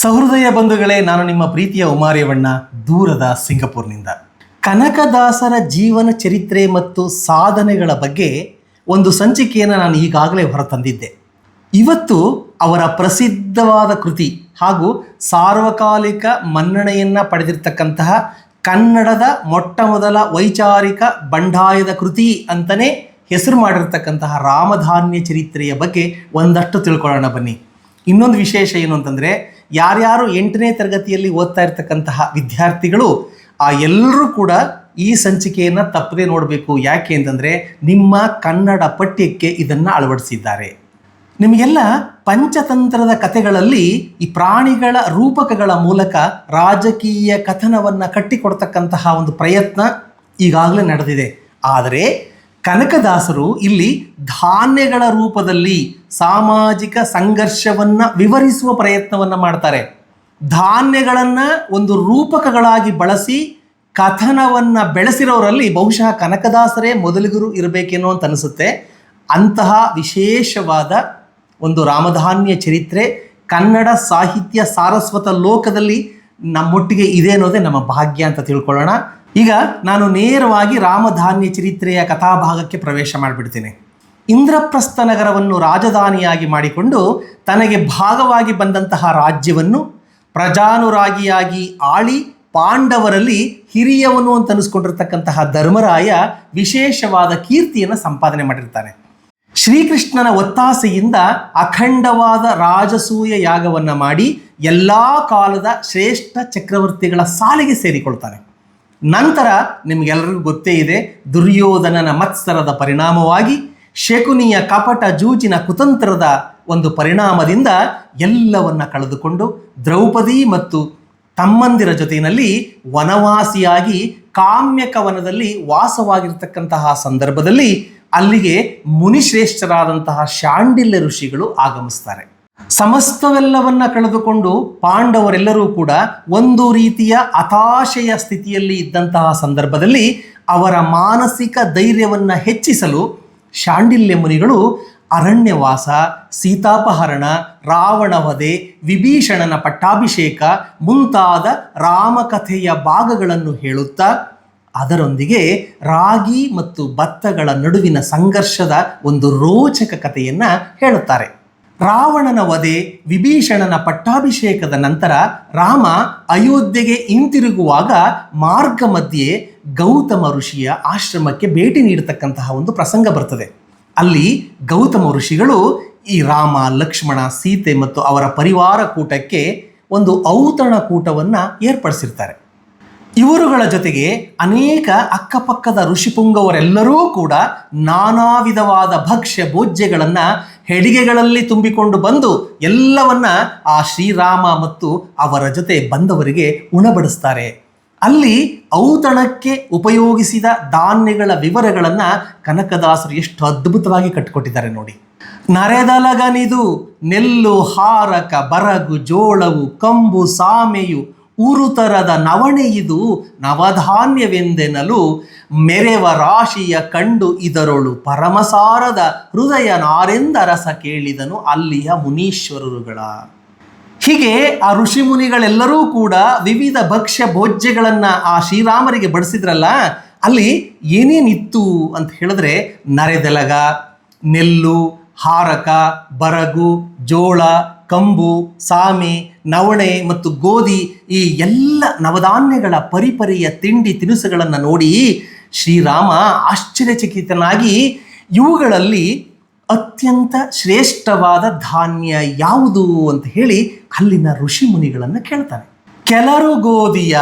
ಸಹೃದಯ ಬಂಧುಗಳೇ, ನಾನು ನಿಮ್ಮ ಪ್ರೀತಿಯ ಉಮಾರ್ಯವಣ್ಣ, ದೂರದ ಸಿಂಗಪುರ್ನಿಂದ. ಕನಕದಾಸರ ಜೀವನ ಚರಿತ್ರೆ ಮತ್ತು ಸಾಧನೆಗಳ ಬಗ್ಗೆ ಒಂದು ಸಂಚಿಕೆಯನ್ನು ನಾನು ಈಗಾಗಲೇ ಹೊರತಂದಿದ್ದೆ. ಇವತ್ತು ಅವರ ಪ್ರಸಿದ್ಧವಾದ ಕೃತಿ ಹಾಗೂ ಸಾರ್ವಕಾಲಿಕ ಮನ್ನಣೆಯನ್ನು ಪಡೆದಿರ್ತಕ್ಕಂತಹ ಕನ್ನಡದ ಮೊಟ್ಟ ಮೊದಲ ವೈಚಾರಿಕ ಬಂಡಾಯದ ಕೃತಿ ಅಂತಲೇ ಹೆಸರು ಮಾಡಿರ್ತಕ್ಕಂತಹ ರಾಮಧಾನ್ಯ ಚರಿತ್ರೆಯ ಬಗ್ಗೆ ಒಂದಷ್ಟು ತಿಳ್ಕೊಳ್ಳೋಣ ಬನ್ನಿ. ಇನ್ನೊಂದು ವಿಶೇಷ ಏನು ಅಂತಂದರೆ ಯಾರ್ಯಾರು ಎಂಟನೇ ತರಗತಿಯಲ್ಲಿ ಓದ್ತಾ ಇರ್ತಕ್ಕಂತಹ ವಿದ್ಯಾರ್ಥಿಗಳು, ಆ ಎಲ್ಲರೂ ಕೂಡ ಈ ಸಂಚಿಕೆಯನ್ನು ತಪ್ಪದೇ ನೋಡಬೇಕು. ಯಾಕೆ ಅಂತಂದರೆ ನಿಮ್ಮ ಕನ್ನಡ ಪಠ್ಯಕ್ಕೆ ಇದನ್ನು ಅಳವಡಿಸಿದ್ದಾರೆ. ನಿಮಗೆಲ್ಲ ಪಂಚತಂತ್ರದ ಕಥೆಗಳಲ್ಲಿ ಈ ಪ್ರಾಣಿಗಳ ರೂಪಕಗಳ ಮೂಲಕ ರಾಜಕೀಯ ಕಥನವನ್ನು ಕಟ್ಟಿಕೊಡ್ತಕ್ಕಂತಹ ಒಂದು ಪ್ರಯತ್ನ ಈಗಾಗಲೇ ನಡೆದಿದೆ. ಆದರೆ ಕನಕದಾಸರು ಇಲ್ಲಿ ಧಾನ್ಯಗಳ ರೂಪದಲ್ಲಿ ಸಾಮಾಜಿಕ ಸಂಘರ್ಷವನ್ನು ವಿವರಿಸುವ ಪ್ರಯತ್ನವನ್ನು ಮಾಡ್ತಾರೆ. ಧಾನ್ಯಗಳನ್ನು ಒಂದು ರೂಪಕಗಳಾಗಿ ಬಳಸಿ ಕಥನವನ್ನು ಬೆಳೆಸಿರೋರಲ್ಲಿ ಬಹುಶಃ ಕನಕದಾಸರೇ ಮೊದಲಿಗರು ಇರಬೇಕೇನೋ ಅಂತ ಅನಿಸುತ್ತೆ. ಅಂತಹ ವಿಶೇಷವಾದ ಒಂದು ರಾಮಧಾನ್ಯ ಚರಿತ್ರೆ ಕನ್ನಡ ಸಾಹಿತ್ಯ ಸಾರಸ್ವತ ಲೋಕದಲ್ಲಿ ನಮ್ಮೊಟ್ಟಿಗೆ ಇದೆ ಅನ್ನೋದೇ ನಮ್ಮ ಭಾಗ್ಯ ಅಂತ ತಿಳ್ಕೊಳ್ಳೋಣ. ಈಗ ನಾನು ನೇರವಾಗಿ ರಾಮಧಾನ್ಯ ಚರಿತ್ರೆಯ ಕಥಾಭಾಗಕ್ಕೆ ಪ್ರವೇಶ ಮಾಡಿಬಿಡ್ತೀನಿ. ಇಂದ್ರಪ್ರಸ್ಥ ನಗರವನ್ನು ರಾಜಧಾನಿಯಾಗಿ ಮಾಡಿಕೊಂಡು ತನಗೆ ಭಾಗವಾಗಿ ಬಂದಂತಹ ರಾಜ್ಯವನ್ನು ಪ್ರಜಾನುರಾಗಿಯಾಗಿ ಆಳಿ ಪಾಂಡವರಲ್ಲಿ ಹಿರಿಯವನು ಅಂತ ಅನಿಸ್ಕೊಂಡಿರ್ತಕ್ಕಂತಹ ಧರ್ಮರಾಯ ವಿಶೇಷವಾದ ಕೀರ್ತಿಯನ್ನು ಸಂಪಾದನೆ ಮಾಡಿರ್ತಾನೆ. ಶ್ರೀಕೃಷ್ಣನ ಒತ್ತಾಸೆಯಿಂದ ಅಖಂಡವಾದ ರಾಜಸೂಯ ಯಾಗವನ್ನು ಮಾಡಿ ಎಲ್ಲ ಕಾಲದ ಶ್ರೇಷ್ಠ ಚಕ್ರವರ್ತಿಗಳ ಸಾಲಿಗೆ ಸೇರಿಕೊಳ್ತಾನೆ. ನಂತರ ನಿಮಗೆಲ್ಲರಿಗೂ ಗೊತ್ತೇ ಇದೆ, ದುರ್ಯೋಧನನ ಮತ್ಸರದ ಪರಿಣಾಮವಾಗಿ ಶಕುನಿಯ ಕಪಟ ಜೂಜಿನ ಕುತಂತ್ರದ ಒಂದು ಪರಿಣಾಮದಿಂದ ಎಲ್ಲವನ್ನ ಕಳೆದುಕೊಂಡು ದ್ರೌಪದಿ ಮತ್ತು ತಮ್ಮಂದಿರ ಜೊತೆಯಲ್ಲಿ ವನವಾಸಿಯಾಗಿ ಕಾಮ್ಯಕವನದಲ್ಲಿ ವಾಸವಾಗಿರ್ತಕ್ಕಂತಹ ಸಂದರ್ಭದಲ್ಲಿ ಅಲ್ಲಿಗೆ ಮುನಿಶ್ರೇಷ್ಠರಾದಂತಹ ಶಾಂಡಿಲ್ಯ ಋಷಿಗಳು ಆಗಮಿಸ್ತಾರೆ. ಸಮಸ್ತವೆಲ್ಲವನ್ನ ಕಳೆದುಕೊಂಡು ಪಾಂಡವರೆಲ್ಲರೂ ಕೂಡ ಒಂದು ರೀತಿಯ ಹತಾಶೆಯ ಸ್ಥಿತಿಯಲ್ಲಿ ಇದ್ದಂತಹ ಸಂದರ್ಭದಲ್ಲಿ ಅವರ ಮಾನಸಿಕ ಧೈರ್ಯವನ್ನು ಹೆಚ್ಚಿಸಲು ಶಾಂಡಿಲ್ಯ ಮುನಿಗಳು ಅರಣ್ಯವಾಸ, ಸೀತಾಪಹರಣ, ರಾವಣವಧೆ, ವಿಭೀಷಣನ ಪಟ್ಟಾಭಿಷೇಕ ಮುಂತಾದ ರಾಮಕಥೆಯ ಭಾಗಗಳನ್ನು ಹೇಳುತ್ತಾ ಅದರೊಂದಿಗೆ ರಾಗಿ ಮತ್ತು ಭತ್ತಗಳ ನಡುವಿನ ಸಂಘರ್ಷದ ಒಂದು ರೋಚಕ ಕಥೆಯನ್ನು ಹೇಳುತ್ತಾರೆ. ರಾವಣನ ವಧೆ, ವಿಭೀಷಣನ ಪಟ್ಟಾಭಿಷೇಕದ ನಂತರ ರಾಮ ಅಯೋಧ್ಯೆಗೆ ಹಿಂತಿರುಗುವಾಗ ಮಾರ್ಗ ಮಧ್ಯೆ ಗೌತಮ ಋಷಿಯ ಆಶ್ರಮಕ್ಕೆ ಭೇಟಿ ನೀಡತಕ್ಕಂತಹ ಒಂದು ಪ್ರಸಂಗ ಬರ್ತದೆ. ಅಲ್ಲಿ ಗೌತಮ ಋಷಿಗಳು ಈ ರಾಮ, ಲಕ್ಷ್ಮಣ, ಸೀತೆ ಮತ್ತು ಅವರ ಪರಿವಾರ ಕೂಟಕ್ಕೆ ಒಂದು ಔತಣ ಕೂಟವನ್ನು ಏರ್ಪಡಿಸಿರ್ತಾರೆ. ಇವರುಗಳ ಜೊತೆಗೆ ಅನೇಕ ಅಕ್ಕಪಕ್ಕದ ಋಷಿಪುಂಗವರೆಲ್ಲರೂ ಕೂಡ ನಾನಾ ವಿಧವಾದ ಭಕ್ಷ್ಯ ಭೋಜ್ಯಗಳನ್ನು ಹೆಡಿಗೆಗಳಲ್ಲಿ ತುಂಬಿಕೊಂಡು ಬಂದು ಎಲ್ಲವನ್ನ ಆ ಶ್ರೀರಾಮ ಮತ್ತು ಅವರ ಜೊತೆ ಬಂದವರಿಗೆ ಉಣಬಡಿಸ್ತಾರೆ. ಅಲ್ಲಿ ಔತಣಕ್ಕೆ ಉಪಯೋಗಿಸಿದ ಧಾನ್ಯಗಳ ವಿವರಗಳನ್ನು ಕನಕದಾಸರು ಎಷ್ಟು ಅದ್ಭುತವಾಗಿ ಕಟ್ಟಿಕೊಟ್ಟಿದ್ದಾರೆ ನೋಡಿ. ನರೆದಲಗನಿದು, ನೆಲ್ಲು, ಹಾರಕ, ಬರಗು, ಜೋಳವು, ಕಂಬು, ಸಾಮೆಯು ಉರುತರದ ನವಣೆಯಿದು ನವಧಾನ್ಯವೆಂದೆನಲು ಮೆರೆವ ರಾಶಿಯ ಕಂಡು ಇದರೊಳು ಪರಮಸಾರದ ಹೃದಯ ನಾರೆಂದರಸ ಕೇಳಿದನು ಅಲ್ಲಿಯ ಮುನೀಶ್ವರರುಗಳ. ಹೀಗೆ ಆ ಋಷಿ ಮುನಿಗಳೆಲ್ಲರೂ ಕೂಡ ವಿವಿಧ ಭಕ್ಷ್ಯ ಭೋಜ್ಯಗಳನ್ನು ಆ ಶ್ರೀರಾಮರಿಗೆ ಬಡಿಸಿದ್ರಲ್ಲ, ಅಲ್ಲಿ ಏನೇನಿತ್ತು ಅಂತ ಹೇಳಿದ್ರೆ ನರೆದೆಲಗ, ನೆಲ್ಲು, ಹಾರಕ, ಬರಗು, ಜೋಳ ಕಂಬು, ಸಾಮೆ, ನವಣೆ ಮತ್ತು ಗೋಧಿ ಈ ಎಲ್ಲ ನವಧಾನ್ಯಗಳ ಪರಿಪರಿಯ ತಿಂಡಿ ತಿನಿಸುಗಳನ್ನು ನೋಡಿ ಶ್ರೀರಾಮ ಆಶ್ಚರ್ಯಚಕಿತನಾಗಿ ಇವುಗಳಲ್ಲಿ ಅತ್ಯಂತ ಶ್ರೇಷ್ಠವಾದ ಧಾನ್ಯ ಯಾವುದು ಅಂತ ಹೇಳಿ ಅಲ್ಲಿನ ಋಷಿ ಮುನಿಗಳನ್ನು ಕೇಳ್ತಾನೆ ಕೆಲರು ಗೋಧಿಯ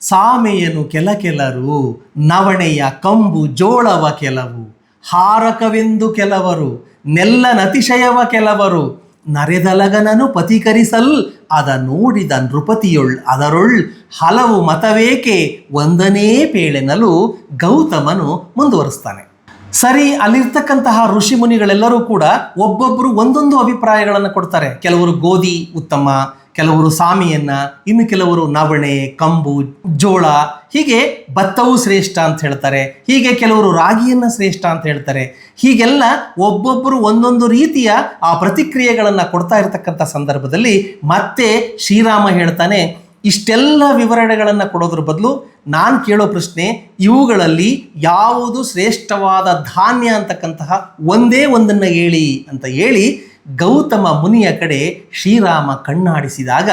ಸಾಮೆಯನು ಕೆಲ ಕೆಲರು, ನವಣೆಯ ಕಂಬು, ಜೋಳವ ಕೆಲವು, ಹಾರಕವೆಂದು ಕೆಲವರು, ನೆಲ್ಲನತಿಶಯವ ಕೆಲವರು ನರೆದಲಗನನು ಪತಿಕರಿಸಲ್, ಅದ ನೋಡಿದ ನೃಪತಿಯೊಳ್ ಅದರೊಳ್ ಹಲವು ಮತವೇಕೆ ಒಂದನೇ ಪೇಳೆನಲು ಗೌತಮನು ಮುಂದುವರಿಸ್ತಾನೆ. ಸರಿ, ಅಲ್ಲಿರ್ತಕ್ಕಂತಹ ಋಷಿ ಮುನಿಗಳೆಲ್ಲರೂ ಕೂಡ ಒಬ್ಬೊಬ್ಬರು ಒಂದೊಂದು ಅಭಿಪ್ರಾಯಗಳನ್ನು ಕೊಡ್ತಾರೆ. ಕೆಲವರು ಗೋಧಿ ಉತ್ತಮ ಕೆಲವರು ಸಾಮಿಯನ್ನ, ಇನ್ನು ಕೆಲವರು ನವಣೆ, ಕಂಬು, ಜೋಳ, ಹೀಗೆ ಭತ್ತವು ಶ್ರೇಷ್ಠ ಅಂತ ಹೇಳ್ತಾರೆ. ಹೀಗೆ ಕೆಲವರು ರಾಗಿಯನ್ನ ಶ್ರೇಷ್ಠ ಅಂತ ಹೇಳ್ತಾರೆ. ಹೀಗೆಲ್ಲ ಒಬ್ಬೊಬ್ಬರು ಒಂದೊಂದು ರೀತಿಯ ಆ ಪ್ರತಿಕ್ರಿಯೆಗಳನ್ನು ಕೊಡ್ತಾ ಇರತಕ್ಕಂಥ ಸಂದರ್ಭದಲ್ಲಿ ಮತ್ತೆ ಶ್ರೀರಾಮ ಹೇಳ್ತಾನೆ, ಇಷ್ಟೆಲ್ಲ ವಿವರಣೆಗಳನ್ನು ಕೊಡೋದ್ರ ಬದಲು ನಾನು ಕೇಳೋ ಪ್ರಶ್ನೆ, ಇವುಗಳಲ್ಲಿ ಯಾವುದು ಶ್ರೇಷ್ಠವಾದ ಧಾನ್ಯ ಅಂತಕ್ಕಂತಹ ಒಂದೇ ಒಂದನ್ನು ಹೇಳಿ ಅಂತ ಹೇಳಿ ಗೌತಮ ಮುನಿಯ ಕಡೆ ಶ್ರೀರಾಮ ಕಣ್ಣಾಡಿಸಿದಾಗ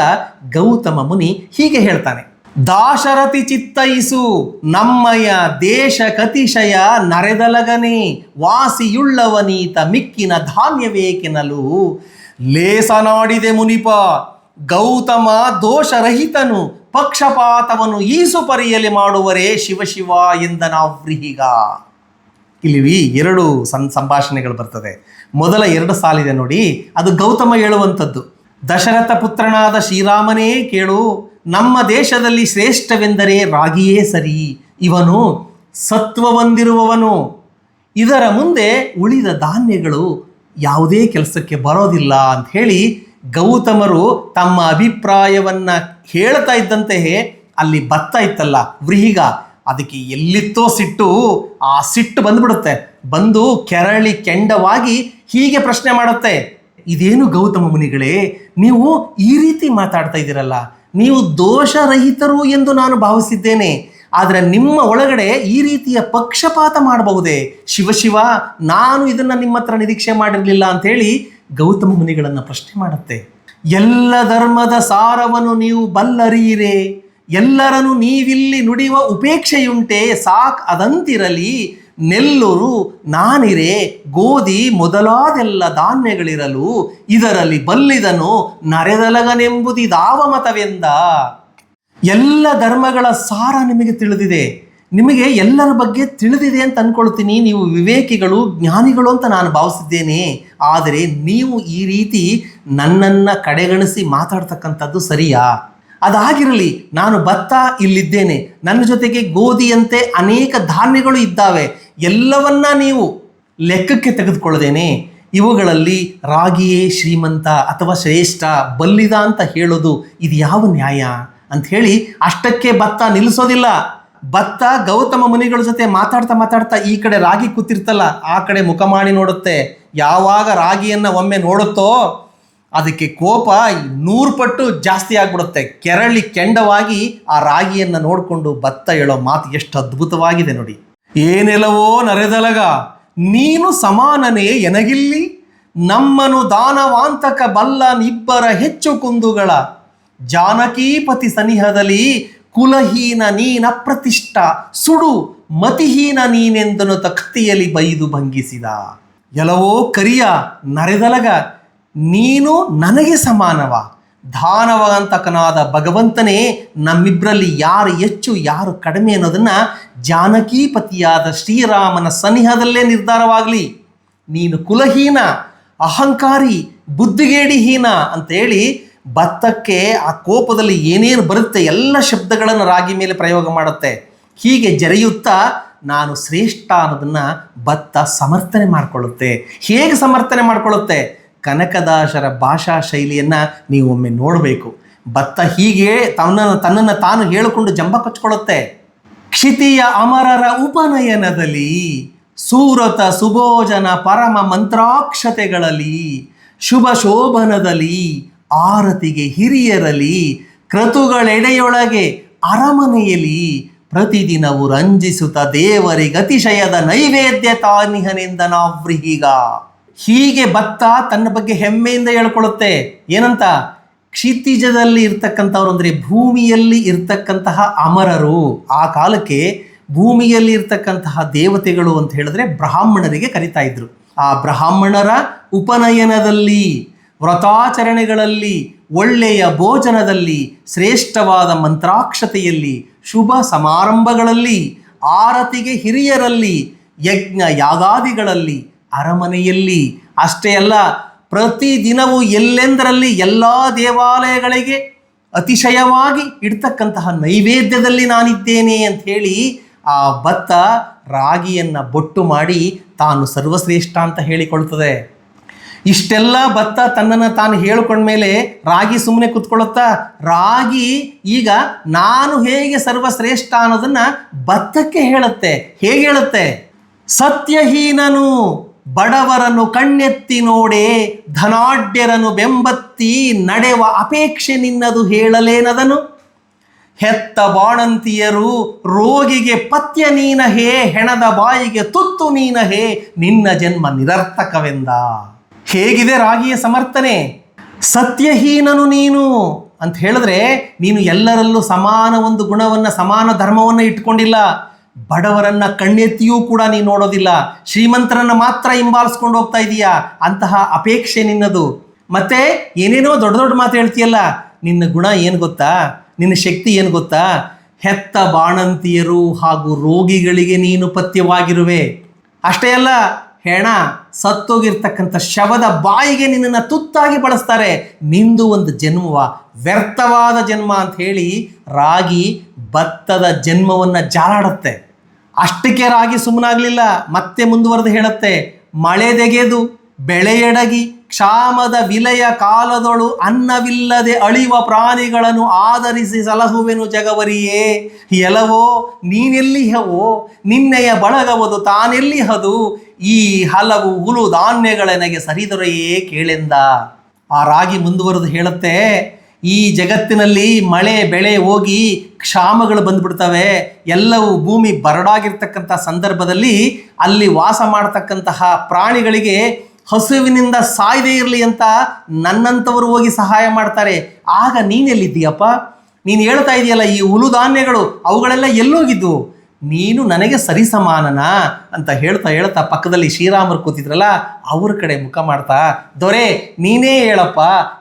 ಗೌತಮ ಮುನಿ ಹೀಗೆ ಹೇಳ್ತಾನೆ, ದಾಶರಥಿ ಚಿತ್ತೈಸು, ನಮ್ಮಯ ದೇಶ ಕತಿಶಯ ನರೆದಲಗನೆ, ವಾಸಿಯುಳ್ಳವನೀತ ಮಿಕ್ಕಿನ ಧಾನ್ಯವೇಕೆನಲು, ಲೇಸನಾಡಿದೆ ಮುನಿಪ, ಗೌತಮ ದೋಷರಹಿತನು, ಪಕ್ಷಪಾತವನ್ನು ಈಸು ಪರಿಯಲಿ ಮಾಡುವರೇ ಶಿವಶಿವ ಎಂದನಾವ್ರಿಹಿಗ ಇಲ್ಲಿ ಎರಡು ಸಂ, ಸಂಭಾಷಣೆಗಳು ಬರ್ತದೆ. ಮೊದಲ ಎರಡು ಸಾಲಿದೆ ನೋಡಿ. ಅದು ಗೌತಮ ಹೇಳುವಂಥದ್ದು. ದಶರಥ ಪುತ್ರನಾದ ಶ್ರೀರಾಮನೇ ಕೇಳು, ನಮ್ಮ ದೇಶದಲ್ಲಿ ಶ್ರೇಷ್ಠವೆಂದರೆ ರಾಗಿಯೇ ಸರಿ. ಇವನು ಸತ್ವ ಹೊಂದಿರುವವನು. ಇದರ ಮುಂದೆ ಉಳಿದ ಧಾನ್ಯಗಳು ಯಾವುದೇ ಕೆಲಸಕ್ಕೆ ಬರೋದಿಲ್ಲ ಅಂತ ಹೇಳಿ ಗೌತಮರು ತಮ್ಮ ಅಭಿಪ್ರಾಯವನ್ನು ಹೇಳ್ತಾ ಇದ್ದಂತೆಯೇ ಅಲ್ಲಿ ಭತ್ತ ಇತ್ತಲ್ಲ. ವ್ರೀಹಿಗ ಅದಕ್ಕೆ ಎಲ್ಲಿತ್ತೋ ಸಿಟ್ಟು ಆ ಸಿಟ್ಟು ಬಂದ್ಬಿಡುತ್ತೆ. ಬಂದು ಕೆರಳಿ ಕೆಂಡವಾಗಿ ಹೀಗೆ ಪ್ರಶ್ನೆ ಮಾಡುತ್ತೆ. ಇದೇನು ಗೌತಮ ಮುನಿಗಳೇ, ನೀವು ಈ ರೀತಿ ಮಾತಾಡ್ತಾ ಇದ್ದೀರಲ್ಲ. ನೀವು ದೋಷರಹಿತರು ಎಂದು ನಾನು ಭಾವಿಸಿದ್ದೇನೆ. ಆದರೆ ನಿಮ್ಮ ಒಳಗಡೆ ಈ ರೀತಿಯ ಪಕ್ಷಪಾತ ಮಾಡಬಹುದೇ? ಶಿವಶಿವ ನಾನು ಇದನ್ನು ನಿಮ್ಮ ಹತ್ರ ನಿರೀಕ್ಷೆ ಮಾಡಿರಲಿಲ್ಲ ಅಂಥೇಳಿ ಗೌತಮ ಮುನಿಗಳನ್ನು ಪ್ರಶ್ನೆ ಮಾಡುತ್ತೆ. ಎಲ್ಲ ಧರ್ಮದ ಸಾರವನ್ನು ನೀವು ಬಲ್ಲರಿಯಿರೆ ಎಲ್ಲರನ್ನು ನೀವಿಲ್ಲಿ ನುಡಿಯುವ ಉಪೇಕ್ಷೆಯುಂಟೆ, ಸಾಕ್ ಅದಂತಿರಲಿ. ನೆಲ್ಲೂರು ನಾನಿರೆ, ಗೋಧಿ ಮೊದಲಾದೆಲ್ಲ ಧಾನ್ಯಗಳಿರಲು. ಇದರಲ್ಲಿ ಬಲ್ಲಿದನು ನರೆದಲಗನೆಂಬುದಿದಾವ ಮತವೆಂದ. ಎಲ್ಲ ಧರ್ಮಗಳ ಸಾರ ನಿಮಗೆ ತಿಳಿದಿದೆ. ನಿಮಗೆ ಎಲ್ಲರ ಬಗ್ಗೆ ತಿಳಿದಿದೆ ಅಂತ ಅನ್ಕೊಳ್ತೀನಿ. ನೀವು ವಿವೇಕಿಗಳು, ಜ್ಞಾನಿಗಳು ಅಂತ ನಾನು ಭಾವಿಸಿದ್ದೇನೆ. ಆದರೆ ನೀವು ಈ ರೀತಿ ನನ್ನನ್ನು ಕಡೆಗಣಿಸಿ ಮಾತಾಡ್ತಕ್ಕಂಥದ್ದು ಸರಿಯಾ? ಅದಾಗಿರಲಿ, ನಾನು ಭತ್ತ ಇಲ್ಲಿದ್ದೇನೆ. ನನ್ನ ಜೊತೆಗೆ ಗೋಧಿಯಂತೆ ಅನೇಕ ಧಾನ್ಯಗಳು ಇದ್ದಾವೆ. ಎಲ್ಲವನ್ನ ನೀವು ಲೆಕ್ಕಕ್ಕೆ ತೆಗೆದುಕೊಳ್ಳದೇನೆ. ಇವುಗಳಲ್ಲಿ ರಾಗಿಯೇ ಶ್ರೀಮಂತ ಅಥವಾ ಶ್ರೇಷ್ಠ, ಬಲ್ಲಿದ ಅಂತ ಹೇಳೋದು ಇದು ಯಾವ ನ್ಯಾಯ? ಅಂತ ಹೇಳಿ ಅಷ್ಟಕ್ಕೆ ಭತ್ತ ನಿಲ್ಲಿಸೋದಿಲ್ಲ. ಭತ್ತ ಗೌತಮ ಮುನಿಗಳ ಜೊತೆ ಮಾತಾಡ್ತಾ ಮಾತಾಡ್ತಾ ಈ ಕಡೆ ರಾಗಿ ಕೂತಿರ್ತಲ್ಲ, ಆ ಕಡೆ ಮುಖ ಮಾಡಿ ನೋಡುತ್ತೆ. ಯಾವಾಗ ರಾಗಿಯನ್ನ ಒಮ್ಮೆ ನೋಡುತ್ತೋ ಅದಕ್ಕೆ ಕೋಪ ನೂರು ಪಟ್ಟು ಜಾಸ್ತಿ ಆಗ್ಬಿಡುತ್ತೆ. ಕೆರಳಿ ಕೆಂಡವಾಗಿ ಆ ರಾಗಿಯನ್ನು ನೋಡಿಕೊಂಡು ಭತ್ತ ಹೇಳೋ ಮಾತು ಎಷ್ಟು ಅದ್ಭುತವಾಗಿದೆ ನೋಡಿ. ಏನೆಲ್ಲವೋ ನರೆದಲಗ, ನೀನು ಸಮಾನನೇ ಎನಗಿಲ್ಲಿ, ನಮ್ಮನು ದಾನವಾಂತಕ ಬಲ್ಲ ನಿಬ್ಬರ ಹೆಚ್ಚು ಕುಂದುಗಳ. ಜಾನಕೀಪತಿ ಸನಿಹದಲ್ಲಿ ಕುಲಹೀನ ನೀನ ಪ್ರತಿಷ್ಠ, ಸುಡು ಮತಿಹೀನ ನೀನೆಂದನು ತಕ್ತಿಯಲ್ಲಿ ಬೈದು ಭಂಗಿಸಿದ. ಎಲ್ಲವೋ ಕರಿಯ ನರೆದಲಗ ನೀನು ನನಗೆ ಸಮಾನವ. ದಾನವಂತಕನಾದ ಭಗವಂತನೇ ನಮ್ಮಿಬ್ಬರಲ್ಲಿ ಯಾರು ಹೆಚ್ಚು, ಯಾರು ಕಡಿಮೆ ಅನ್ನೋದನ್ನ ಜಾನಕೀಪತಿಯಾದ ಶ್ರೀರಾಮನ ಸನಿಹದಲ್ಲೇ ನಿರ್ಧಾರವಾಗಲಿ. ನೀನು ಕುಲಹೀನ, ಅಹಂಕಾರಿ, ಬುದ್ಧಿಗೇಡಿಹೀನ ಅಂತೇಳಿ ಭತ್ತಕ್ಕೆ ಆ ಕೋಪದಲ್ಲಿ ಏನೇನು ಬರುತ್ತೆ ಎಲ್ಲ ಶಬ್ದಗಳನ್ನು ರಾಗಿ ಮೇಲೆ ಪ್ರಯೋಗ ಮಾಡುತ್ತೆ. ಹೀಗೆ ಜರೆಯುತ್ತಾ ನಾನು ಶ್ರೇಷ್ಠ ಅನ್ನೋದನ್ನ ಭತ್ತ ಸಮರ್ಥನೆ ಮಾಡಿಕೊಳ್ಳುತ್ತೆ. ಹೇಗೆ ಸಮರ್ಥನೆ ಮಾಡಿಕೊಳ್ಳುತ್ತೆ? ಕನಕದಾಸರ ಭಾಷಾ ಶೈಲಿಯನ್ನು ನೀವು ಒಮ್ಮೆ ನೋಡಬೇಕು. ಭತ್ತ ಹೀಗೆ ತನ್ನನ್ನು ತನ್ನನ್ನು ತಾನು ಹೇಳಿಕೊಂಡು ಜಂಬ ಕಚ್ಕೊಳ್ಳುತ್ತೆ. ಕ್ಷಿತಿಯ ಅಮರರ ಉಪನಯನದಲ್ಲಿ, ಸೂರತ ಸುಭೋಜನ ಪರಮ ಮಂತ್ರಾಕ್ಷತೆಗಳಲ್ಲಿ, ಶುಭ ಶೋಭನದಲ್ಲಿ, ಆರತಿಗೆ ಹಿರಿಯರಲಿ ಕ್ರತುಗಳೆಡೆಯೊಳಗೆ ಅರಮನೆಯಲ್ಲಿ ಪ್ರತಿದಿನವು ರಂಜಿಸುತ್ತ ದೇವರಿಗತಿಶಯದ ನೈವೇದ್ಯ ತಾನಿಹನೆಂದ ನಾವ್ರಿಗೀಗ ಹೀಗೆ ಭತ್ತ ತನ್ನ ಬಗ್ಗೆ ಹೆಮ್ಮೆಯಿಂದ ಹೇಳ್ಕೊಳ್ಳುತ್ತೆ. ಏನಂತ? ಕ್ಷಿತಿಜದಲ್ಲಿ ಇರ್ತಕ್ಕಂಥವ್ರು ಅಂದರೆ ಭೂಮಿಯಲ್ಲಿ ಇರ್ತಕ್ಕಂತಹ ಅಮರರು. ಆ ಕಾಲಕ್ಕೆ ಭೂಮಿಯಲ್ಲಿ ಇರ್ತಕ್ಕಂತಹ ದೇವತೆಗಳು ಅಂತ ಹೇಳಿದ್ರೆ ಬ್ರಾಹ್ಮಣರಿಗೆ ಕರಿತಾ ಇದ್ರು. ಆ ಬ್ರಾಹ್ಮಣರ ಉಪನಯನದಲ್ಲಿ, ವ್ರತಾಚರಣೆಗಳಲ್ಲಿ, ಒಳ್ಳೆಯ ಭೋಜನದಲ್ಲಿ, ಶ್ರೇಷ್ಠವಾದ ಮಂತ್ರಾಕ್ಷತೆಯಲ್ಲಿ, ಶುಭ ಸಮಾರಂಭಗಳಲ್ಲಿ, ಆರತಿಗೆ ಹಿರಿಯರಲ್ಲಿ ಯಜ್ಞ ಯಾಗಾದಿಗಳಲ್ಲಿ ಅರಮನೆಯಲ್ಲಿ ಅಷ್ಟೇ ಅಲ್ಲ ಪ್ರತಿದಿನವೂ ಎಲ್ಲೆಂದರಲ್ಲಿ ಎಲ್ಲ ದೇವಾಲಯಗಳಿಗೆ ಅತಿಶಯವಾಗಿ ಇಡ್ತಕ್ಕಂತಹ ನೈವೇದ್ಯದಲ್ಲಿ ನಾನಿದ್ದೇನೆ ಅಂತ ಹೇಳಿ ಆ ಭತ್ತ ರಾಗಿಯನ್ನು ಬೊಟ್ಟು ಮಾಡಿ ತಾನು ಸರ್ವಶ್ರೇಷ್ಠ ಅಂತ ಹೇಳಿಕೊಳ್ತದೆ. ಇಷ್ಟೆಲ್ಲ ಭತ್ತ ತನ್ನನ್ನು ತಾನು ಹೇಳ್ಕೊಂಡ್ಮೇಲೆ ರಾಗಿ ಸುಮ್ಮನೆ ಕುತ್ಕೊಳ್ಳುತ್ತಾ, ರಾಗಿ ಈಗ ನಾನು ಹೇಗೆ ಸರ್ವಶ್ರೇಷ್ಠ ಅನ್ನೋದನ್ನ ಭತ್ತಕ್ಕೆ ಹೇಳುತ್ತೆ, ಹೇಗೆ ಹೇಳುತ್ತೆ? ಸತ್ಯಹೀನನು. ಬಡವರನ್ನು ಕಣ್ಣೆತ್ತಿ ನೋಡೆ ಧನಾಢ್ಯರನ್ನು ಬೆಂಬತ್ತಿ ನಡೆವ ಅಪೇಕ್ಷೆ ನಿನ್ನದು ಹೇಳಲೇನದನು? ಹೆತ್ತ ಬಾಣಂತಿಯರು ರೋಗಿಗೆ ಪಥ್ಯ ನೀನ ಹೇ, ಹೆಣದ ಬಾಯಿಗೆ ತುತ್ತು ನೀನ ಹೇ, ನಿನ್ನ ಜನ್ಮ ನಿರರ್ಥಕವೆಂದ? ಹೇಗಿದೆ ರಾಗಿಯ ಸಮರ್ಥನೆ? ಸತ್ಯಹೀನನು ನೀನು ಅಂತ ಹೇಳಿದ್ರೆ ನೀನು ಎಲ್ಲರಲ್ಲೂ ಸಮಾನ ಒಂದು ಗುಣವನ್ನು, ಸಮಾನ ಧರ್ಮವನ್ನು ಇಟ್ಕೊಂಡಿಲ್ಲ. ಬಡವರನ್ನ ಕಣ್ಣೆತ್ತಿಯೂ ಕೂಡ ನೀನು ನೋಡೋದಿಲ್ಲ. ಶ್ರೀಮಂತರನ್ನ ಮಾತ್ರ ಹಿಂಬಾಲಿಸ್ಕೊಂಡು ಹೋಗ್ತಾ ಇದೀಯಾ? ಅಂತಹ ಅಪೇಕ್ಷೆ ನಿನ್ನದು. ಮತ್ತೆ ಏನೇನೋ ದೊಡ್ಡ ದೊಡ್ಡ ಮಾತು ಹೇಳ್ತೀಯಲ್ಲ? ನಿನ್ನ ಗುಣ ಏನು ಗೊತ್ತಾ? ನಿನ್ನ ಶಕ್ತಿ ಏನು ಗೊತ್ತಾ? ಹೆತ್ತ ಬಾಣಂತಿಯರು ಹಾಗೂ ರೋಗಿಗಳಿಗೆ ನೀನು ಪಥ್ಯವಾಗಿರುವೆ. ಅಷ್ಟೇ ಅಲ್ಲ, ಹೆಣ ಸತ್ತೋಗಿರ್ತಕ್ಕಂಥ ಶವದ ಬಾಯಿಗೆ ನಿನ್ನನ್ನು ತುತ್ತಾಗಿ ಬಳಸ್ತಾರೆ. ನಿಂದು ಒಂದು ಜನ್ಮವ, ವ್ಯರ್ಥವಾದ ಜನ್ಮ ಅಂತ ಹೇಳಿ ರಾಗಿ ಭತ್ತದ ಜನ್ಮವನ್ನು ಜಾಲಾಡುತ್ತೆ ಅಷ್ಟಕ್ಕೆ ರಾಗಿ ಸುಮ್ಮನಾಗ್ಲಿಲ್ಲ, ಮತ್ತೆ ಮುಂದುವರೆದು ಹೇಳುತ್ತೆ, ಮಳೆ ತೆಗೆದು ಬೆಳೆಯಡಗಿ ಕ್ಷಾಮದ ವಿಲಯ ಕಾಲದೊಳು ಅನ್ನವಿಲ್ಲದೆ ಅಳಿಯುವ ಪ್ರಾಣಿಗಳನ್ನು ಆಧರಿಸಿ ಸಲಹುವೆನು ಜಗವರಿಯೇ. ಎಲವೋ ನೀನೆಲ್ಲಿ ಹವೋ, ನಿನ್ನೆಯ ಬಳಗವದು ತಾನೆಲ್ಲಿ ಹದು, ಈ ಹಲವು ಹುಲು ಧಾನ್ಯಗಳೆನಗೆ ಸರಿದೊರೆಯೇ ಕೇಳೆಂದ. ಆ ರಾಗಿ ಮುಂದುವರೆದು ಹೇಳುತ್ತೆ ಈ ಜಗತ್ತಿನಲ್ಲಿ ಮಳೆ, ಬೆಳೆ ಹೋಗಿ ಕ್ಷಾಮಗಳು ಬಂದ್ಬಿಡ್ತವೆ. ಎಲ್ಲವೂ ಭೂಮಿ ಬರಡಾಗಿರ್ತಕ್ಕಂಥ ಸಂದರ್ಭದಲ್ಲಿ ಅಲ್ಲಿ ವಾಸ ಮಾಡ್ತಕ್ಕಂತಹ ಪ್ರಾಣಿಗಳಿಗೆ ಹಸುವಿನಿಂದ ಸಾಯದೇ ಇರಲಿ ಅಂತ ನನ್ನಂಥವರು ಹೋಗಿ ಸಹಾಯ ಮಾಡ್ತಾರೆ. ಆಗ ನೀನೆಲ್ಲಿದ್ದೀಯಪ್ಪ ನೀನು ಹೇಳ್ತಾ ಇದೆಯಲ್ಲ, ಈ ಹುಲು ಧಾನ್ಯಗಳು ಅವುಗಳೆಲ್ಲ ಎಲ್ಲೋಗಿದ್ವು. ನೀನು ನನಗೆ ಸರಿಸಮಾನನ ಅಂತ ಹೇಳ್ತಾ ಹೇಳ್ತಾ ಪಕ್ಕದಲ್ಲಿ ಶ್ರೀರಾಮರು ಕೂತಿದ್ರಲ್ಲ, ಅವ್ರ ಕಡೆ ಮುಖ ಮಾಡ್ತಾ, ದೊರೆ, ನೀನೇ ಹೇಳಪ್ಪ,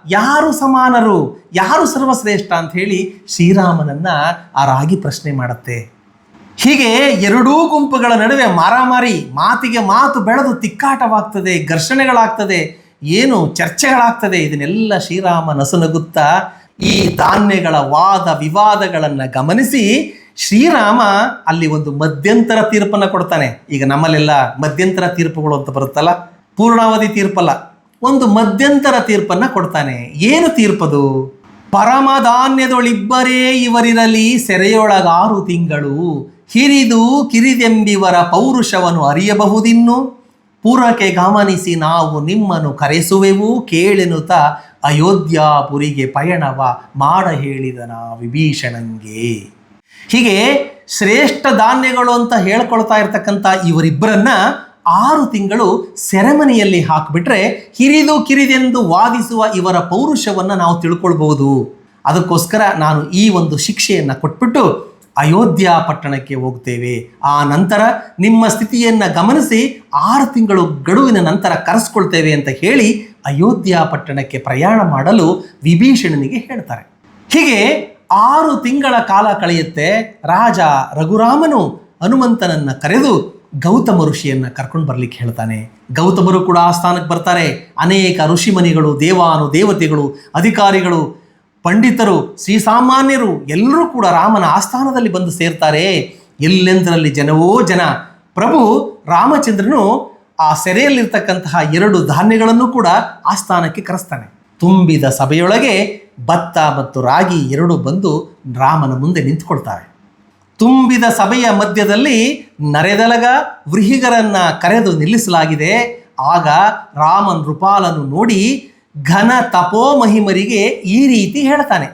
ಯಾರು ಸಮಾನರು? ಯಾರು ಸರ್ವಶ್ರೇಷ್ಠ? ಅಂತ ಹೇಳಿ ಶ್ರೀರಾಮನನ್ನ ಆ ರಾಗಿ ಪ್ರಶ್ನೆ ಮಾಡುತ್ತೆ. ಹೀಗೆ ಎರಡೂ ಗುಂಪುಗಳ ನಡುವೆ ಮಾರಾಮಾರಿ, ಮಾತಿಗೆ ಮಾತು ಬೆಳೆದು ತಿಕ್ಕಾಟವಾಗ್ತದೆ, ಘರ್ಷಣೆಗಳಾಗ್ತದೆ, ಏನು ಚರ್ಚೆಗಳಾಗ್ತದೆ, ಇದನ್ನೆಲ್ಲ ಶ್ರೀರಾಮ ನಸುನಗುತ್ತಾ ಈ ಧಾನ್ಯಗಳ ವಾದ ವಿವಾದಗಳನ್ನು ಗಮನಿಸಿ ಶ್ರೀರಾಮ ಅಲ್ಲಿ ಒಂದು ಮಧ್ಯಂತರ ತೀರ್ಪನ್ನ ಕೊಡ್ತಾನೆ. ಈಗ ನಮ್ಮಲ್ಲೆಲ್ಲ ಮಧ್ಯಂತರ ತೀರ್ಪುಗಳು ಅಂತ ಬರುತ್ತಲ್ಲ? ಪೂರ್ಣಾವಧಿ ತೀರ್ಪಲ್ಲ. ಒಂದು ಮಧ್ಯಂತರ ತೀರ್ಪನ್ನ ಕೊಡ್ತಾನೆ. ಏನು ತೀರ್ಪದು? ಪರಮಧಾನ್ಯದೊಳಿಬ್ಬರೇ ಇವರಿರಲಿ ಸೆರೆಯೊಳಗಾರು ತಿಂಗಳು. ಹಿರಿದು ಕಿರಿದೆಂಬಿವರ ಪೌರುಷವನ್ನು ಅರಿಯಬಹುದಿನ್ನು? ಪೂರಕ್ಕೆ ಗಮನಿಸಿ ನಾವು ನಿಮ್ಮನ್ನು ಕರೆಸುವೆವು, ಕೇಳೆನುತ ಅಯೋಧ್ಯಾಪುರಿಗೆ ಪಯಣವ, ಮಾಡ ಹೇಳಿದನ ವಿಭೀಷಣಂಗೆ. ಹೀಗೆ ಶ್ರೇಷ್ಠ ಧಾನ್ಯಗಳು ಅಂತ ಹೇಳ್ಕೊಳ್ತಾ ಇರ್ತಕ್ಕಂಥ ಇವರಿಬ್ಬರನ್ನ ಆರು ತಿಂಗಳು ಸೆರೆಮನಿಯಲ್ಲಿ ಹಾಕಿಬಿಟ್ರೆ ಹಿರಿದು ಕಿರಿದೆಂದು ವಾದಿಸುವ ಇವರ ಪೌರುಷವನ್ನು ನಾವು ತಿಳ್ಕೊಳ್ಬಹುದು. ಅದಕ್ಕೋಸ್ಕರ ನಾನು ಈ ಒಂದು ಶಿಕ್ಷೆಯನ್ನು ಕೊಟ್ಬಿಟ್ಟು ಅಯೋಧ್ಯ ಪಟ್ಟಣಕ್ಕೆ ಹೋಗ್ತೇವೆ. ಆ ನಂತರ ನಿಮ್ಮ ಸ್ಥಿತಿಯನ್ನು ಗಮನಿಸಿ ಆರು ತಿಂಗಳು ಗಡುವಿನ ನಂತರ ಕರೆಸ್ಕೊಳ್ತೇವೆ ಅಂತ ಹೇಳಿ ಅಯೋಧ್ಯ ಪಟ್ಟಣಕ್ಕೆ ಪ್ರಯಾಣ ಮಾಡಲು ವಿಭೀಷಣನಿಗೆ ಹೇಳ್ತಾರೆ. ಹೀಗೆ ಆರು ತಿಂಗಳ ಕಾಲ ಕಳೆಯುತ್ತೆ. ರಾಜ ರಘುರಾಮನು ಹನುಮಂತನನ್ನು ಕರೆದು ಗೌತಮ ಋಷಿಯನ್ನ ಕರ್ಕೊಂಡು ಬರ್ಲಿಕ್ಕೆ ಹೇಳ್ತಾನೆ. ಗೌತಮರು ಕೂಡ ಆ ಸ್ಥಾನಕ್ಕೆ ಬರ್ತಾರೆ. ಅನೇಕ ಋಷಿಮನಿಗಳು ದೇವಾನು, ದೇವತೆಗಳು, ಅಧಿಕಾರಿಗಳು, ಪಂಡಿತರು ಶ್ರೀಸಾಮಾನ್ಯರು ಎಲ್ಲರೂ ಕೂಡ ರಾಮನ ಆಸ್ಥಾನದಲ್ಲಿ ಬಂದು ಸೇರ್ತಾರೆ. ಎಲ್ಲೆಂದರಲ್ಲಿ ಜನವೋ ಜನ. ಪ್ರಭು ರಾಮಚಂದ್ರನು ಆ ಸೆರೆಯಲ್ಲಿರ್ತಕ್ಕಂತಹ ಎರಡು ಧಾನ್ಯಗಳನ್ನು ಕೂಡ ಆಸ್ಥಾನಕ್ಕೆ ಕರೆಸ್ತಾನೆ. ತುಂಬಿದ ಸಭೆಯೊಳಗೆ ಭತ್ತ ಮತ್ತು ರಾಗಿ ಎರಡೂ ಬಂದು ರಾಮನ ಮುಂದೆ ನಿಂತುಕೊಳ್ತಾರೆ. ತುಂಬಿದ ಸಭೆಯ ಮಧ್ಯದಲ್ಲಿ ನರೆದಲಗ ವೃಹಿಗರನ್ನ ಕರೆದು ನಿಲ್ಲಿಸಲಾಗಿದೆ. ಆಗ ರಾಮನ್ ನೃಪಾಲನು ನೋಡಿ ಘನ ತಪೋಮಹಿಮರಿಗೆ ಈ ರೀತಿ ಹೇಳ್ತಾನೆ,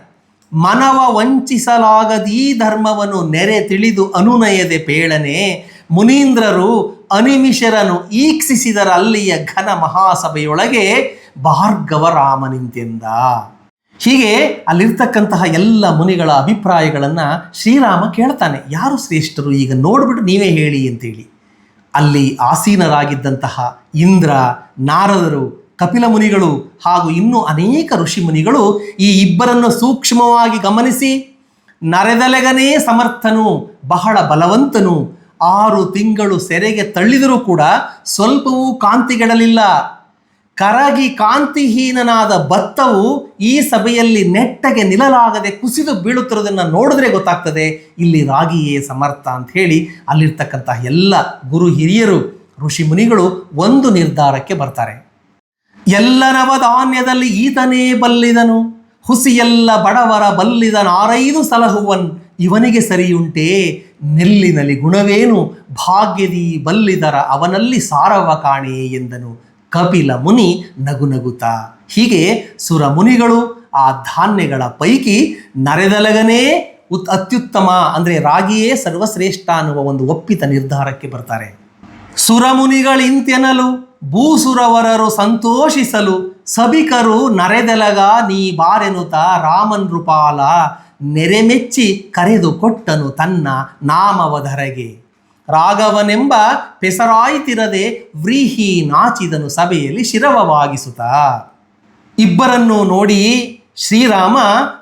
ಮನವ ವಂಚಿಸಲಾಗದೀ ಧರ್ಮವನ್ನು ನೆರೆ ತಿಳಿದು ಅನುನಯದೆ ಪೇಳನೆ, ಮುನೀಂದ್ರರು ಅನಿಮಿಷರನು ಈಕ್ಷಿಸಿದರ ಅಲ್ಲಿಯ ಘನ ಮಹಾಸಭೆಯೊಳಗೆ ಭಾರ್ಗವ ರಾಮನಿಂತೆಂದ ಹೀಗೆ ಅಲ್ಲಿರ್ತಕ್ಕಂತಹ ಎಲ್ಲ ಮುನಿಗಳ ಅಭಿಪ್ರಾಯಗಳನ್ನು ಶ್ರೀರಾಮ ಕೇಳ್ತಾನೆ. ಯಾರು ಶ್ರೇಷ್ಠರು? ಈಗ ನೋಡ್ಬಿಟ್ಟು ನೀವೇ ಹೇಳಿ ಅಂತೇಳಿ. ಅಲ್ಲಿ ಆಸೀನರಾಗಿದ್ದಂತಹ ಇಂದ್ರ, ನಾರದರು, ಕಪಿಲ ಮುನಿಗಳು ಹಾಗೂ ಇನ್ನೂ ಅನೇಕ ಋಷಿ ಮುನಿಗಳು ಈ ಇಬ್ಬರನ್ನು ಸೂಕ್ಷ್ಮವಾಗಿ ಗಮನಿಸಿ, ನರೆದಲೆಗನೇ ಸಮರ್ಥನು, ಬಹಳ ಬಲವಂತನು, ಆರು ತಿಂಗಳು ಸೆರೆಗೆ ತಳ್ಳಿದರೂ ಕೂಡ ಸ್ವಲ್ಪವೂ ಕಾಂತಿಗೆಡಲಿಲ್ಲ. ಕರಗಿ ಕಾಂತಿಹೀನನಾದ ಭತ್ತವು ಈ ಸಭೆಯಲ್ಲಿ ನೆಟ್ಟಗೆ ನಿಲ್ಲಲಾಗದೆ ಕುಸಿದು ಬೀಳುತ್ತಿರೋದನ್ನು ನೋಡಿದ್ರೆ ಗೊತ್ತಾಗ್ತದೆ, ಇಲ್ಲಿ ರಾಗಿಯೇ ಸಮರ್ಥ ಅಂತ ಹೇಳಿ ಅಲ್ಲಿರ್ತಕ್ಕಂತಹ ಎಲ್ಲ ಗುರು ಹಿರಿಯರು, ಋಷಿ ಮುನಿಗಳು ಒಂದು ನಿರ್ಧಾರಕ್ಕೆ ಬರ್ತಾರೆ. ಎಲ್ಲ ನವಧಾನ್ಯದಲ್ಲಿ ಈತನೇ ಬಲ್ಲಿದನು, ಹುಸಿಯೆಲ್ಲ ಬಡವರ ಬಲ್ಲಿದನಾರೈದು ಸಲಹುವನ್, ಇವನಿಗೆ ಸರಿಯುಂಟೇ ನೆಲ್ಲಿನಲ್ಲಿ ಗುಣವೇನು, ಭಾಗ್ಯದಿ ಬಲ್ಲಿದರ ಅವನಲ್ಲಿ ಸಾರವ ಕಾಣೆ ಎಂದನು. ಕಪಿಲ ಮುನಿ ನಗು ನಗುತ್ತಾ ಹೀಗೆ ಸುರ ಮುನಿಗಳು ಆ ಧಾನ್ಯಗಳ ಪೈಕಿ ನರೆದಲಗನೇ ಉತ್ ಅತ್ಯುತ್ತಮ ಅಂದರೆ ರಾಗಿಯೇ ಸರ್ವಶ್ರೇಷ್ಠ ಅನ್ನುವ ಒಂದು ಒಪ್ಪಿತ ನಿರ್ಧಾರಕ್ಕೆ ಬರ್ತಾರೆ. ಸುರಮುನಿಗಳಿಂತೆನಲು ಭೂಸುರವರರು ಸಂತೋಷಿಸಲು ಸಭಿಕರು ನರೆದೆಲಗ ನೀ ಬಾರೆನುತ ರಾಮನ್ ರೂಪಾಲ ನೆರೆಮೆಚ್ಚಿ ಕರೆದು ಕೊಟ್ಟನು ತನ್ನ ನಾಮವಧರೆಗೆ. ರಾಘವನೆಂಬ ಪೆಸರಾಯಿತಿರದೆ ವ್ರೀಹಿ ನಾಚಿದನು ಸಭೆಯಲ್ಲಿ ಶಿರವವಾಗಿಸುತ್ತಾ. ಇಬ್ಬರನ್ನು ನೋಡಿ ಶ್ರೀರಾಮ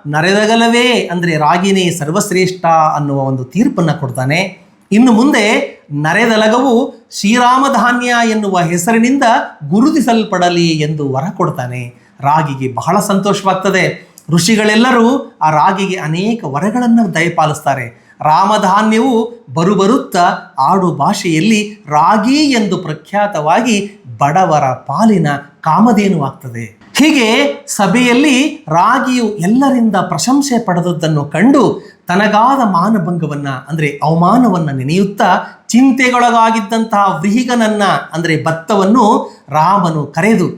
ನರೆದಗಲವೇ ಅಂದರೆ ರಾಗಿನೇ ಸರ್ವಶ್ರೇಷ್ಠ ಅನ್ನುವ ಒಂದು ತೀರ್ಪನ್ನು ಕೊಡ್ತಾನೆ. ಇನ್ನು ಮುಂದೆ ನರೆದಲಗವು ಶ್ರೀರಾಮಧಾನ್ಯ ಎನ್ನುವ ಹೆಸರಿನಿಂದ ಗುರುತಿಸಲ್ಪಡಲಿ ಎಂದು ವರ ಕೊಡ್ತಾನೆ. ರಾಗಿಗೆ ಬಹಳ ಸಂತೋಷವಾಗ್ತದೆ. ಋಷಿಗಳೆಲ್ಲರೂ ಆ ರಾಗಿಗೆ ಅನೇಕ ವರಗಳನ್ನು ದಯಪಾಲಿಸ್ತಾರೆ. ರಾಮಧಾನ್ಯವು ಬರುಬರುತ್ತಾ ಆಡು ಭಾಷೆಯಲ್ಲಿ ರಾಗಿ ಎಂದು ಪ್ರಖ್ಯಾತವಾಗಿ ಬಡವರ ಪಾಲಿನ ಕಾಮಧೇನುವಾಗ್ತದೆ ಹೀಗೆ ಸಭೆಯಲ್ಲಿ ರಾಗಿಯು ಎಲ್ಲರಿಂದ ಪ್ರಶಂಸೆ ಪಡೆದದ್ದನ್ನು ಕಂಡು ತನಗಾದ ಮಾನಭಂಗವನ್ನ, ಅಂದರೆ ಅವಮಾನವನ್ನ ನೆನೆಯುತ್ತಾ ಚಿಂತೆಗೊಳಗಾಗಿದ್ದಂತಹ ವ್ರಿಹಿಗನನ್ನ, ಅಂದರೆ ಭತ್ತವನ್ನು ರಾಮನು ಕರೆದು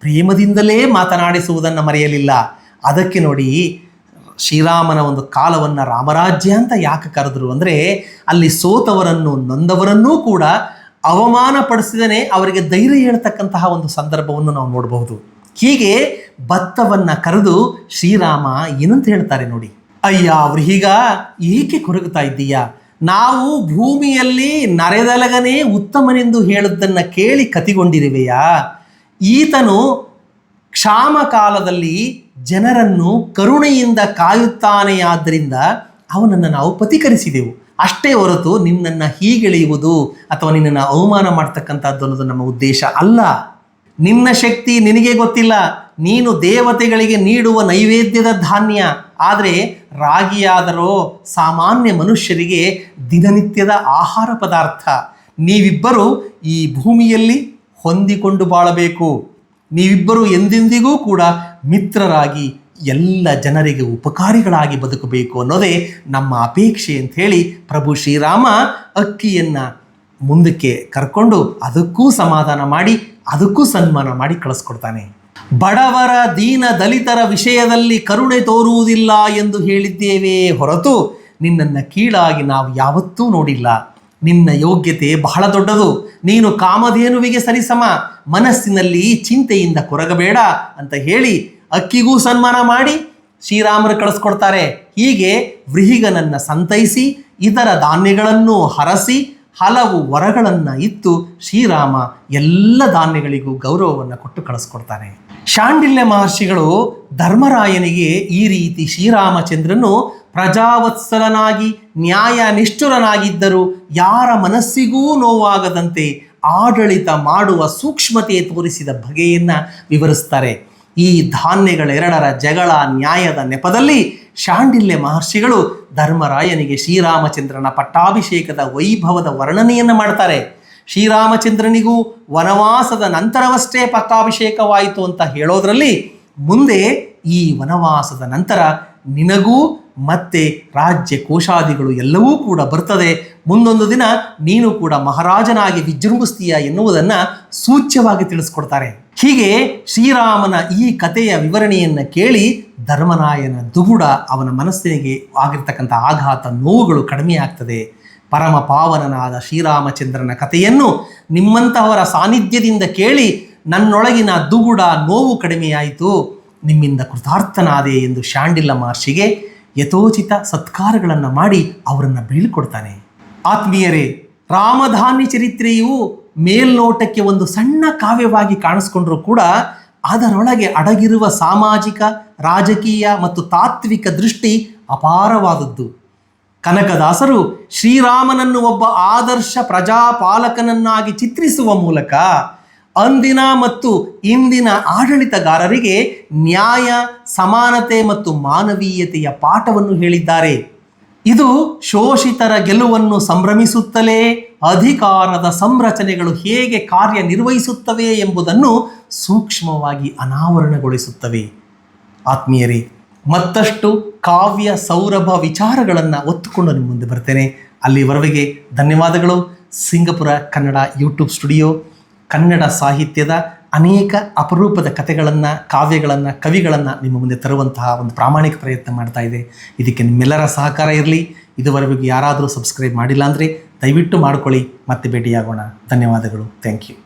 ಪ್ರೇಮದಿಂದಲೇ ಮಾತನಾಡಿಸುವುದನ್ನು ಮರೆಯಲಿಲ್ಲ. ಅದಕ್ಕೆ ನೋಡಿ ಶ್ರೀರಾಮನ ಒಂದು ಕಾಲವನ್ನು ರಾಮರಾಜ್ಯ ಅಂತ ಯಾಕೆ ಕರೆದ್ರು ಅಂದರೆ ಅಲ್ಲಿ ಸೋತವರನ್ನು ನೊಂದವರನ್ನೂ ಕೂಡ ಅವಮಾನ ಪಡಿಸಿದನೆ ಅವರಿಗೆ ಧೈರ್ಯ ಹೇಳ್ತಕ್ಕಂತಹ ಒಂದು ಸಂದರ್ಭವನ್ನು ನಾವು ನೋಡಬಹುದು. ಹೀಗೆ ಭತ್ತವನ್ನು ಕರೆದು ಶ್ರೀರಾಮ ಏನಂತ ಹೇಳ್ತಾರೆ ನೋಡಿ, ಅಯ್ಯ ವ್ರೀಹಿಗ ಏಕೆ ಕೊರಗುತ್ತಾ ಇದ್ದೀಯಾ? ನಾವು ಭೂಮಿಯಲ್ಲಿ ನರೆದಲಗನೇ ಉತ್ತಮನೆಂದು ಹೇಳದ್ದನ್ನು ಕೇಳಿ ಕತಿಗೊಂಡಿರುವೆಯಾ? ಈತನು ಕ್ಷಾಮ ಕಾಲದಲ್ಲಿ ಜನರನ್ನು ಕರುಣೆಯಿಂದ ಕಾಯುತ್ತಾನೆಯಾದ್ದರಿಂದ ಅವನನ್ನು ನಾವು ಪ್ರತಿಕರಿಸಿದೆವು. ಅಷ್ಟೇ ಹೊರತು ನಿನ್ನನ್ನು ಹೀಗೆಳೆಯುವುದು ಅಥವಾ ನಿನ್ನನ್ನು ಅವಮಾನ ಮಾಡ್ತಕ್ಕಂಥದ್ದು ಅನ್ನೋದು ನಮ್ಮ ಉದ್ದೇಶ ಅಲ್ಲ. ನಿನ್ನ ಶಕ್ತಿ ನಿನಗೆ ಗೊತ್ತಿಲ್ಲ. ನೀನು ದೇವತೆಗಳಿಗೆ ನೀಡುವ ನೈವೇದ್ಯದ ಧಾನ್ಯ. ಆದರೆ ರಾಗಿಯಾದರೋ ಸಾಮಾನ್ಯ ಮನುಷ್ಯರಿಗೆ ದಿನನಿತ್ಯದ ಆಹಾರ ಪದಾರ್ಥ. ನೀವಿಬ್ಬರು ಈ ಭೂಮಿಯಲ್ಲಿ ಹೊಂದಿಕೊಂಡು ಬಾಳಬೇಕು. ನೀವಿಬ್ಬರು ಎಂದೆಂದಿಗೂ ಕೂಡ ಮಿತ್ರರಾಗಿ ಎಲ್ಲ ಜನರಿಗೆ ಉಪಕಾರಿಗಳಾಗಿ ಬದುಕಬೇಕು ಅನ್ನೋದೇ ನಮ್ಮ ಅಪೇಕ್ಷೆ ಅಂತ ಹೇಳಿ ಪ್ರಭು ಶ್ರೀರಾಮ ಅಕ್ಕಿಯನ್ನು ಮುಂದಕ್ಕೆ ಕರ್ಕೊಂಡು ಅದಕ್ಕೂ ಸಮಾಧಾನ ಮಾಡಿ, ಅದಕ್ಕೂ ಸನ್ಮಾನ ಮಾಡಿ ಕಳಿಸ್ಕೊಡ್ತಾನೆ. ಬಡವರ ದೀನ ದಲಿತರ ವಿಷಯದಲ್ಲಿ ಕರುಣೆ ತೋರುವುದಿಲ್ಲ ಎಂದು ಹೇಳಿದ್ದೇವೆ ಹೊರತು ನಿನ್ನನ್ನು ಕೀಳಾಗಿ ನಾವು ಯಾವತ್ತೂ ನೋಡಿಲ್ಲ. ನಿನ್ನ ಯೋಗ್ಯತೆ ಬಹಳ ದೊಡ್ಡದು. ನೀನು ಕಾಮಧೇನುವಿಗೆ ಸರಿಸಮ. ಮನಸ್ಸಿನಲ್ಲಿ ಚಿಂತೆಯಿಂದ ಕೊರಗಬೇಡ ಅಂತ ಹೇಳಿ ಅಕ್ಕಿಗೂ ಸನ್ಮಾನ ಮಾಡಿ ಶ್ರೀರಾಮರು ಕಳಿಸ್ಕೊಡ್ತಾರೆ. ಹೀಗೆ ವೃಹಿಗನನ್ನು ಸಂತೈಸಿ, ಇತರ ಧಾನ್ಯಗಳನ್ನು ಹರಸಿ, ಹಲವು ವರಗಳನ್ನು ಇತ್ತು ಶ್ರೀರಾಮ ಎಲ್ಲ ಧಾನ್ಯಗಳಿಗೂ ಗೌರವವನ್ನು ಕೊಟ್ಟು ಕಳಿಸ್ಕೊಡ್ತಾನೆ. ಶಾಂಡಿಲ್ಯ ಮಹರ್ಷಿಗಳು ಧರ್ಮರಾಯನಿಗೆ ಈ ರೀತಿ ಶ್ರೀರಾಮಚಂದ್ರನು ಪ್ರಜಾವತ್ಸಲನಾಗಿ ನ್ಯಾಯ ನಿಷ್ಠುರನಾಗಿದ್ದರೂ ಯಾರ ಮನಸ್ಸಿಗೂ ನೋವಾಗದಂತೆ ಆಡಳಿತ ಮಾಡುವ ಸೂಕ್ಷ್ಮತೆ ತೋರಿಸಿದ ಬಗೆಯನ್ನು ವಿವರಿಸ್ತಾರೆ. ಈ ಧಾನ್ಯಗಳೆರಡರ ಜಗಳ ನ್ಯಾಯದ ನೆಪದಲ್ಲಿ ಶಾಂಡಿಲ್ಯ ಮಹರ್ಷಿಗಳು ಧರ್ಮರಾಯನಿಗೆ ಶ್ರೀರಾಮಚಂದ್ರನ ಪಟ್ಟಾಭಿಷೇಕದ ವೈಭವದ ವರ್ಣನೆಯನ್ನು ಮಾಡ್ತಾರೆ. ಶ್ರೀರಾಮಚಂದ್ರನಿಗೂ ವನವಾಸದ ನಂತರವಷ್ಟೇ ಪಟ್ಟಾಭಿಷೇಕವಾಯಿತು ಅಂತ ಹೇಳೋದರಲ್ಲಿ ಮುಂದೆ ಈ ವನವಾಸದ ನಂತರ ನಿನಗೂ ಮತ್ತೆ ರಾಜ್ಯ ಕೋಶಾದಿಗಳು ಎಲ್ಲವೂ ಕೂಡ ಬರ್ತದೆ. ಮುಂದೊಂದು ದಿನ ನೀನು ಕೂಡ ಮಹಾರಾಜನಾಗಿ ವಿಜೃಂಭಿಸ್ತೀಯ ಎನ್ನುವುದನ್ನು ಸೂಚ್ಯವಾಗಿ ತಿಳಿಸ್ಕೊಡ್ತಾರೆ. ಹೀಗೆ ಶ್ರೀರಾಮನ ಈ ಕಥೆಯ ವಿವರಣೆಯನ್ನು ಕೇಳಿ ಧರ್ಮರಾಯನ ದುಗುಡ ಅವನ ಮನಸ್ಸಿನಿಗೆ ಆಗಿರ್ತಕ್ಕಂಥ ಆಘಾತ ನೋವುಗಳು ಕಡಿಮೆ ಆಗ್ತದೆ. ಪರಮ ಪಾವನನಾದ ಶ್ರೀರಾಮಚಂದ್ರನ ಕಥೆಯನ್ನು ನಿಮ್ಮಂತಹವರ ಸಾನ್ನಿಧ್ಯದಿಂದ ಕೇಳಿ ನನ್ನೊಳಗಿನ ದುಗುಡ ನೋವು ಕಡಿಮೆಯಾಯಿತು. ನಿಮ್ಮಿಂದ ಕೃತಾರ್ಥನಾದೆ ಎಂದು ಶಾಂಡಿಲ್ಲ ಮಹರ್ಷಿಗೆ ಯಥೋಚಿತ ಸತ್ಕಾರಗಳನ್ನು ಮಾಡಿ ಅವರನ್ನು ಬೀಳ್ಕೊಡ್ತಾನೆ. ಆತ್ಮೀಯರೇ ರಾಮಧಾನ್ಯ ಚರಿತ್ರೆಯು ಮೇಲ್ನೋಟಕ್ಕೆ ಒಂದು ಸಣ್ಣ ಕಾವ್ಯವಾಗಿ ಕಾಣಿಸ್ಕೊಂಡ್ರೂ ಕೂಡ ಅದರೊಳಗೆ ಅಡಗಿರುವ ಸಾಮಾಜಿಕ, ರಾಜಕೀಯ ಮತ್ತು ತಾತ್ವಿಕ ದೃಷ್ಟಿ ಅಪಾರವಾದದ್ದು. ಕನಕದಾಸರು ಶ್ರೀರಾಮನನ್ನು ಒಬ್ಬ ಆದರ್ಶ ಪ್ರಜಾಪಾಲಕನನ್ನಾಗಿ ಚಿತ್ರಿಸುವ ಮೂಲಕ ಅಂದಿನ ಮತ್ತು ಇಂದಿನ ಆಡಳಿತಗಾರರಿಗೆ ನ್ಯಾಯ, ಸಮಾನತೆ ಮತ್ತು ಮಾನವೀಯತೆಯ ಪಾಠವನ್ನು ಹೇಳಿದ್ದಾರೆ. ಇದು ಶೋಷಿತರ ಗೆಲುವನ್ನು ಸಂಭ್ರಮಿಸುತ್ತಲೇ, ಅಧಿಕಾರದ ಸಂರಚನೆಗಳು ಹೇಗೆ ಕಾರ್ಯನಿರ್ವಹಿಸುತ್ತವೆ ಎಂಬುದನ್ನು ಸೂಕ್ಷ್ಮವಾಗಿ ಅನಾವರಣಗೊಳಿಸುತ್ತವೆ. ಆತ್ಮೀಯರೇ, ಮತ್ತಷ್ಟು ಕಾವ್ಯ ಸೌರಭ ವಿಚಾರಗಳನ್ನು ಒತ್ತುಕೊಂಡು ಮುಂದೆ ಬರ್ತೇನೆ. ಅಲ್ಲಿವರೆಗೆ ಧನ್ಯವಾದಗಳು. Singapore Kannada YouTube studio Kannada ಸಾಹಿತ್ಯದ ಅನೇಕ ಅಪರೂಪದ ಕಥೆಗಳನ್ನು, ಕಾವ್ಯಗಳನ್ನು, ಕವಿಗಳನ್ನು ನಿಮ್ಮ ಮುಂದೆ ತರುವಂತಹ ಒಂದು ಪ್ರಾಮಾಣಿಕ ಪ್ರಯತ್ನ ಮಾಡ್ತಾ ಇದೆ. ಇದಕ್ಕೆ ನಿಮ್ಮೆಲ್ಲರ ಸಹಕಾರ ಇರಲಿ. ಇದುವರೆಗೂ ಯಾರಾದರೂ ಸಬ್ಸ್ಕ್ರೈಬ್ ಮಾಡಿಲ್ಲ ಅಂದರೆ ದಯವಿಟ್ಟು ಮಾಡ್ಕೊಳ್ಳಿ. ಮತ್ತೆ ಭೇಟಿಯಾಗೋಣ. ಧನ್ಯವಾದಗಳು. Thank you.